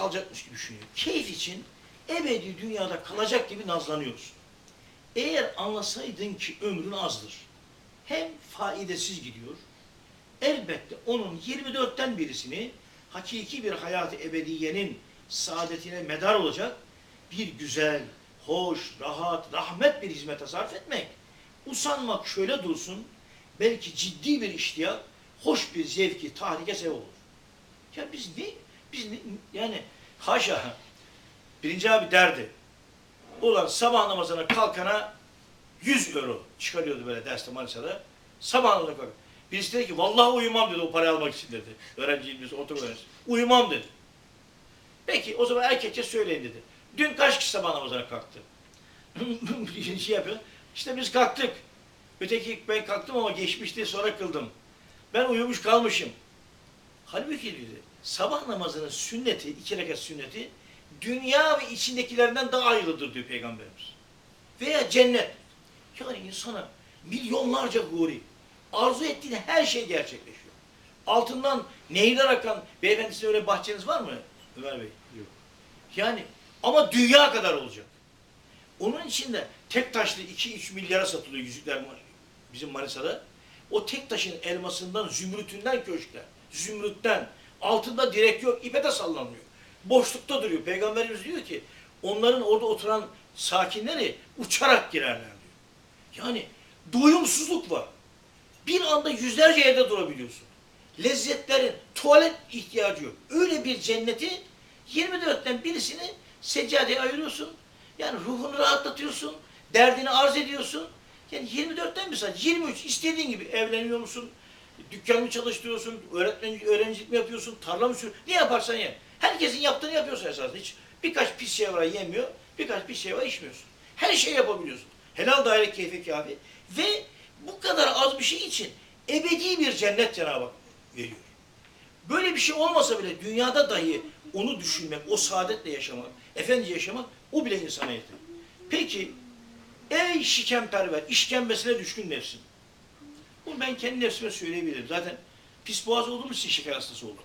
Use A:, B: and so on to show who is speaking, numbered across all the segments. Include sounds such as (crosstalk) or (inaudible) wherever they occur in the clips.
A: kalacakmış gibi düşünüyor. Keyif için ebedi dünyada kalacak gibi nazlanıyorsun. Eğer anlasaydın ki ömrün azdır, hem faidesiz gidiyor, elbette onun 24'ten birisini hakiki bir hayat-ı ebediyenin saadetine medar olacak bir güzel, hoş, rahat, rahmet bir hizmete sarf etmek. Usanmak şöyle dursun, belki ciddi bir iştiyak, hoş bir zevki, tahrike sebep olur. Ya biz ne, biz yani haşa, birinci abi derdi, ulan sabah namazına kalkana 100 euro çıkarıyordu böyle derste Manisa'da. Sabah namazına kalk. Birisi dedi ki vallahi uyumam dedi o parayı almak için dedi. Öğrencimiz, otur öğrencisi. Uyumam dedi. Peki o zaman erkekçe söyleyin dedi. Dün kaç kişi sabah namazına kalktı? (laughs) şey yapıyor. İşte biz kalktık. Öteki ben kalktım ama geçmişti sonra kıldım. Ben uyumuş kalmışım. Halbuki dedi, sabah namazının sünneti, iki rekat sünneti dünya ve içindekilerinden daha hayırlıdır diyor Peygamberimiz. Veya cennet. Yani insana milyonlarca huri arzu ettiğin her şey gerçekleşiyor. Altından nehirler akan, beyefendi sizin öyle bahçeniz var mı Ömer Bey?
B: Yok.
A: Yani ama dünya kadar olacak. Onun için de tek taşlı 2-3 milyara satılıyor yüzükler bizim Manisa'da. O tek taşın elmasından, zümrütünden köşkler. Zümrütten. Altında direk yok, ipe de sallanmıyor. Boşlukta duruyor. Peygamberimiz diyor ki onların orada oturan sakinleri uçarak girerler diyor. Yani doyumsuzluk var. Bir anda yüzlerce yerde durabiliyorsun. Lezzetlerin, tuvalet ihtiyacı yok. Öyle bir cenneti 24'ten birisini seccadeye ayırıyorsun. Yani ruhunu rahatlatıyorsun. Derdini arz ediyorsun. Yani 24'ten bir saat, 23 istediğin gibi evleniyor musun? Dükkan mı çalıştırıyorsun? Öğretmen, öğrencilik mi yapıyorsun? Tarla mı sürüyorsun? Ne yaparsan ye. Herkesin yaptığını yapıyorsun esasında. Hiç birkaç pis şey var yemiyor, birkaç pis şey var içmiyorsun. Her şeyi yapabiliyorsun. Helal daire keyfi kafi. Ve bu kadar az bir şey için ebedi bir cennet Cenab-ı Hak veriyor. Böyle bir şey olmasa bile dünyada dahi onu düşünmek, o saadetle yaşamak, efendi yaşamak o bile insana yeter. Peki ey şikemperver, işkembesine düşkün nefsin. Bunu ben kendi nefsime söyleyebilirim. Zaten pis boğaz olduğumuz için şeker hastası oldum.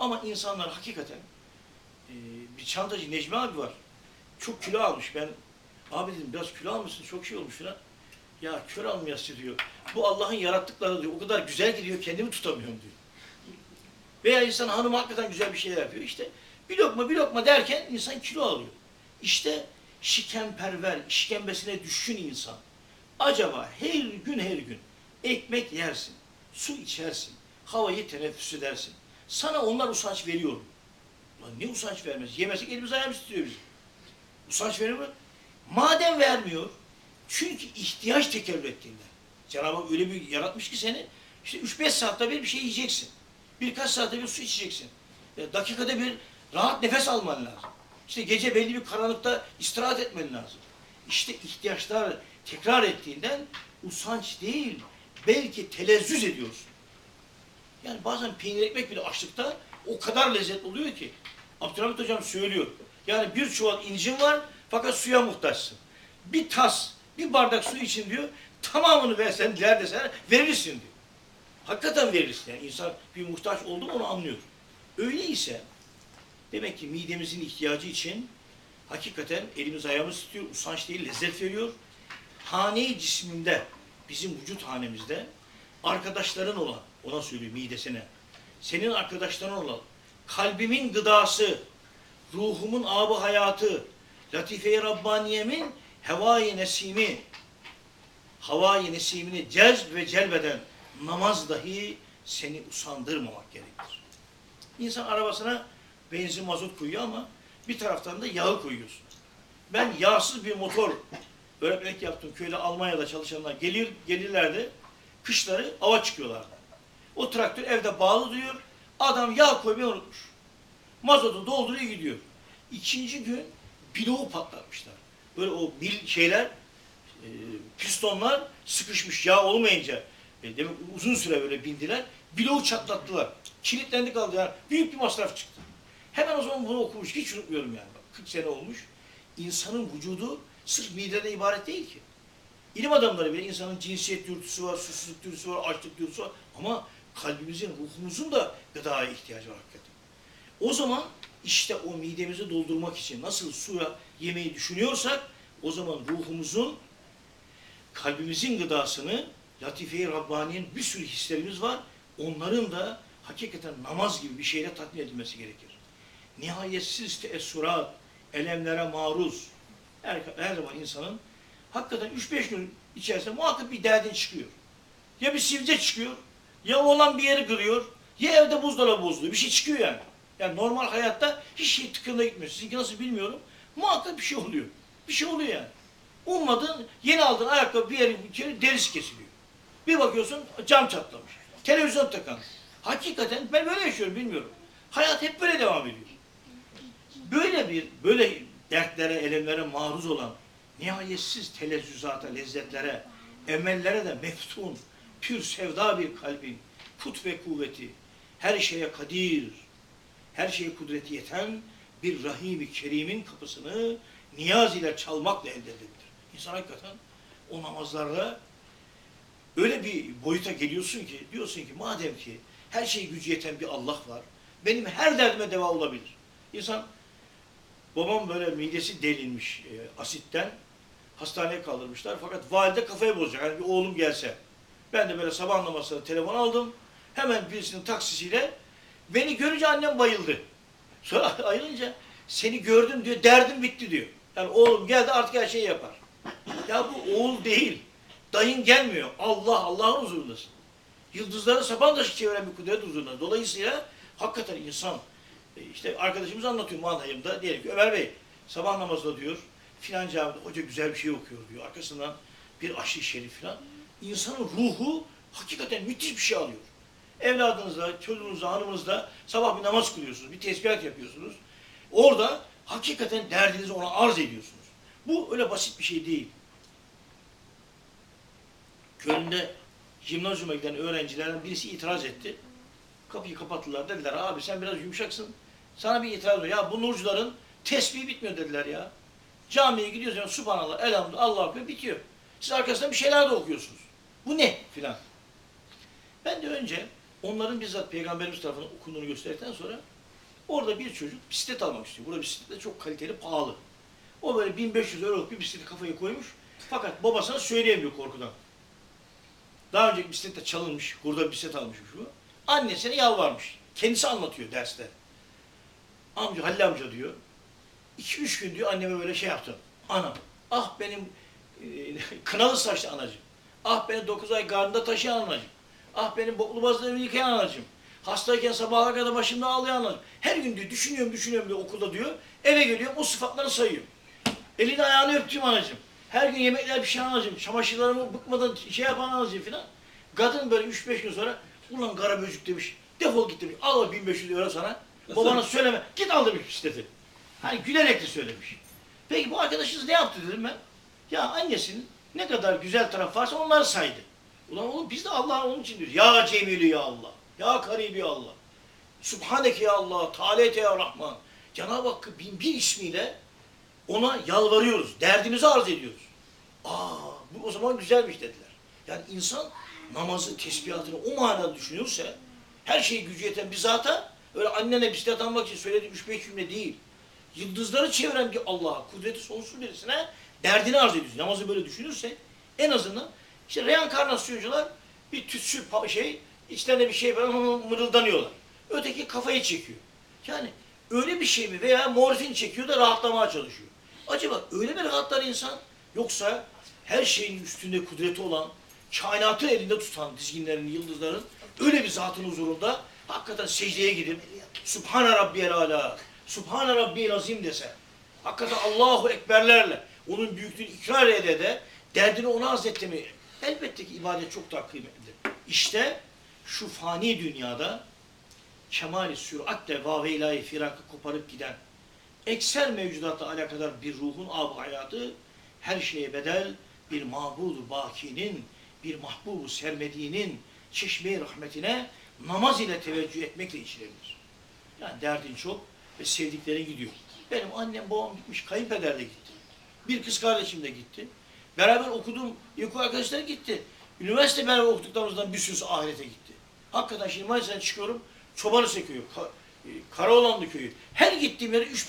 A: Ama insanlar hakikaten e, bir çantacı Necmi abi var. Çok kilo almış. Ben abi dedim biraz kilo almışsın çok şey olmuş falan. Ya kör almayası diyor. Bu Allah'ın yarattıkları diyor. O kadar güzel gidiyor kendimi tutamıyorum diyor. Veya insan hanım hakikaten güzel bir şeyler yapıyor. İşte bir lokma bir lokma derken insan kilo alıyor. İşte şikemperver, işkembesine düşkün insan. Acaba her gün her gün ekmek yersin, su içersin, havayı teneffüs edersin. Sana onlar usanç veriyor? Lan ne usanç vermez? Yemesek elimiz ayağımız titriyor bizim. Usanç veriyor mu? Madem vermiyor, çünkü ihtiyaç tekerrür ettiğinde. Cenab-ı öyle bir yaratmış ki seni, işte 3-5 saatte bir bir şey yiyeceksin. Birkaç saatte bir su içeceksin. E, dakikada bir rahat nefes alman lazım. İşte gece belli bir karanlıkta istirahat etmen lazım. İşte ihtiyaçlar tekrar ettiğinden usanç değil, belki telezzüz ediyorsun. Yani bazen peynir ekmek bile açlıkta o kadar lezzetli oluyor ki. Abdülhamit Hocam söylüyor. Yani bir çuval incin var fakat suya muhtaçsın. Bir tas, bir bardak su için diyor, tamamını versen, diler desen verirsin diyor. Hakikaten verirsin. Yani insan bir muhtaç oldu mu onu anlıyor. Öyleyse demek ki midemizin ihtiyacı için hakikaten elimiz ayağımız tutuyor, usanç değil, lezzet veriyor. Hane-i cisminde, bizim vücut hanemizde arkadaşların olan, ona söylüyor midesine, senin arkadaşların olan, kalbimin gıdası, ruhumun abı hayatı, latife-i Rabbaniyemin hevai nesimi, havai nesimini cezb ve celbeden namaz dahi seni usandırmamak gerekir. İnsan arabasına benzin mazot koyuyor ama bir taraftan da yağı koyuyorsun. Ben yağsız bir motor öğretmenlik yaptım köyde Almanya'da çalışanlar gelir gelirlerdi. Kışları ava çıkıyorlardı. O traktör evde bağlı duruyor. Adam yağ koymayı unutmuş. Mazotu dolduruyor gidiyor. İkinci gün bloğu patlatmışlar. Böyle o bil şeyler e, pistonlar sıkışmış yağ olmayınca e, demek uzun süre böyle bindiler. Bloğu çatlattılar. Kilitlendi kaldı yani. Büyük bir masraf çıktı. Hemen o zaman bunu okumuş. Hiç unutmuyorum yani. Bak 40 sene olmuş. İnsanın vücudu sırf mideden ibaret değil ki. İlim adamları bile insanın cinsiyet dürtüsü var, susuzluk dürtüsü var, açlık dürtüsü var. Ama kalbimizin, ruhumuzun da gıdaya ihtiyacı var hakikaten. O zaman işte o midemizi doldurmak için nasıl suya yemeği düşünüyorsak o zaman ruhumuzun kalbimizin gıdasını Latife-i Rabbani'nin bir sürü hislerimiz var. Onların da hakikaten namaz gibi bir şeyle tatmin edilmesi gerekir. Nihayetsiz teessurat, elemlere maruz. Her, her zaman insanın hakikaten 3-5 gün içerisinde muhakkak bir derdin çıkıyor. Ya bir sivilce çıkıyor, ya olan bir yeri kırıyor, ya evde buzdolabı bozuluyor. Bir şey çıkıyor yani. Yani normal hayatta hiç şey tıkırında gitmiyor. Sizinki nasıl bilmiyorum. Muhakkak bir şey oluyor. Bir şey oluyor yani. Ummadığın, yeni aldığın ayakkabı bir yerin içeri derisi kesiliyor. Bir bakıyorsun cam çatlamış. Televizyon takan. Hakikaten ben böyle yaşıyorum bilmiyorum. Hayat hep böyle devam ediyor. Böyle bir, böyle dertlere, elemlere maruz olan, nihayetsiz telezzüzata, lezzetlere, emellere de meftun, pür sevda bir kalbin, kut ve kuvveti, her şeye kadir, her şeye kudreti yeten bir Rahim-i Kerim'in kapısını niyaz ile çalmakla elde edilir. İnsan hakikaten o namazlarda öyle bir boyuta geliyorsun ki, diyorsun ki madem ki her şeye gücü yeten bir Allah var, benim her derdime deva olabilir. İnsan, babam böyle midesi delinmiş e, asitten, hastaneye kaldırmışlar fakat valide kafayı bozacak. Hani bir oğlum gelse. Ben de böyle sabah namazına telefon aldım. Hemen birisinin taksisiyle beni görünce annem bayıldı. (laughs) Sonra ayrılınca seni gördüm diyor, derdim bitti diyor. Yani oğlum geldi artık her şeyi yapar. Ya bu oğul değil. Dayın gelmiyor. Allah, Allah'ın huzurundasın. Yıldızları sapan taşı çeviren bir kudret huzurunda. Dolayısıyla hakikaten insan, işte arkadaşımız anlatıyor manayımda. Diyelim ki Ömer Bey sabah namazda diyor filan camide hoca güzel bir şey okuyor diyor. Arkasından bir aşırı şerif filan. İnsanın ruhu hakikaten müthiş bir şey alıyor. Evladınızla, çocuğunuzla, hanımınızla sabah bir namaz kılıyorsunuz, bir tesbihat yapıyorsunuz. Orada hakikaten derdinizi ona arz ediyorsunuz. Bu öyle basit bir şey değil. Köln'de jimnazyuma giden öğrencilerden birisi itiraz etti. Kapıyı kapattılar dediler abi sen biraz yumuşaksın. Sana bir itiraz var. Ya bu nurcuların tesbihi bitmiyor dediler ya. Camiye gidiyoruz yani subhanallah, elhamdülillah, Allah akbar bitiyor. Siz arkasından bir şeyler de okuyorsunuz. Bu ne filan. Ben de önce onların bizzat Peygamberimiz tarafından okunduğunu gösterdikten sonra orada bir çocuk bisiklet almak istiyor. Burada bisiklet de çok kaliteli, pahalı. O böyle 1500 euroluk bir bisikleti kafaya koymuş. Fakat babasına söyleyemiyor korkudan. Daha önce bisiklette çalınmış, burada bisiklet almışmış bu. Annesine yalvarmış. Kendisi anlatıyor derste. Amca, Halil amca diyor. 2-3 gün diyor anneme böyle şey yaptım. Anam, ah benim e, (laughs) kınalı saçlı anacığım. Ah beni 9 ay karnında taşıyan anacığım. Ah benim boklu bazılarımı yıkayan anacığım. Hastayken sabaha kadar başımda ağlayan anacığım. Her gün diyor düşünüyorum düşünüyorum diyor okulda diyor. Eve geliyorum o sıfatları sayıyor. Elini ayağını öptüğüm anacığım. Her gün yemekler pişiren anacığım. Çamaşırlarımı bıkmadan şey yapan anacığım filan. Kadın böyle 3-5 gün sonra ulan kara böcük demiş. Defol git demiş. Al o 1500 euro sana. Babana söyleme. Git al demiş bisikleti. Hani gülerek de söylemiş. Peki bu arkadaşınız ne yaptı dedim ben. Ya annesinin ne kadar güzel taraf varsa onları saydı. Ulan oğlum biz de Allah'ın onun için diyoruz. Ya Cemilü ya Allah. Ya Karibi ya Allah. Subhaneke ya Allah. Talete ya Rahman. Cenab-ı Hakk'ı bin bir ismiyle ona yalvarıyoruz. Derdimizi arz ediyoruz. Aa bu o zaman güzelmiş dediler. Yani insan namazı, tesbihatını o manada düşünürse her şeyi gücü yeten bir zata öyle annene bisiklet almak için söylediği üç beş cümle değil. Yıldızları çeviren bir Allah'a, kudreti sonsuz birisine derdini arz ediyoruz. Namazı böyle düşünürsek en azından işte reenkarnasyoncular bir tütsü şey, içlerinde bir şey ama mırıldanıyorlar. Öteki kafayı çekiyor. Yani öyle bir şey mi veya morfin çekiyor da rahatlamaya çalışıyor. Acaba öyle mi rahatlar insan? Yoksa her şeyin üstünde kudreti olan, kainatı elinde tutan dizginlerin, yıldızların öyle bir zatın huzurunda hakikaten secdeye gidip Subhane Rabbiyel Ala, Subhane Rabbiyel Azim dese, hakikaten Allahu Ekberlerle onun büyüklüğünü ikrar ede de derdini ona arz etti mi? Elbette ki ibadet çok daha kıymetlidir. İşte şu fani dünyada kemali süratle vav-i ilahi firakı koparıp giden ekser mevcudatla alakadar bir ruhun ab hayatı her şeye bedel bir mabudu bakinin, bir mahbubu sermediğinin çeşme rahmetine namaz ile teveccüh etmekle içilebilir. Yani derdin çok ve sevdiklerin gidiyor. Benim annem babam gitmiş, kayınpeder de gitti. Bir kız kardeşim de gitti. Beraber okuduğum ilkokul arkadaşlar gitti. Üniversite beraber okuduklarımızdan bir sürüsü ahirete gitti. Hakikaten şimdi Manisa'dan çıkıyorum, çobanı sekiyor. Ka- Karaoğlanlı köyü. Her gittiğim yere 3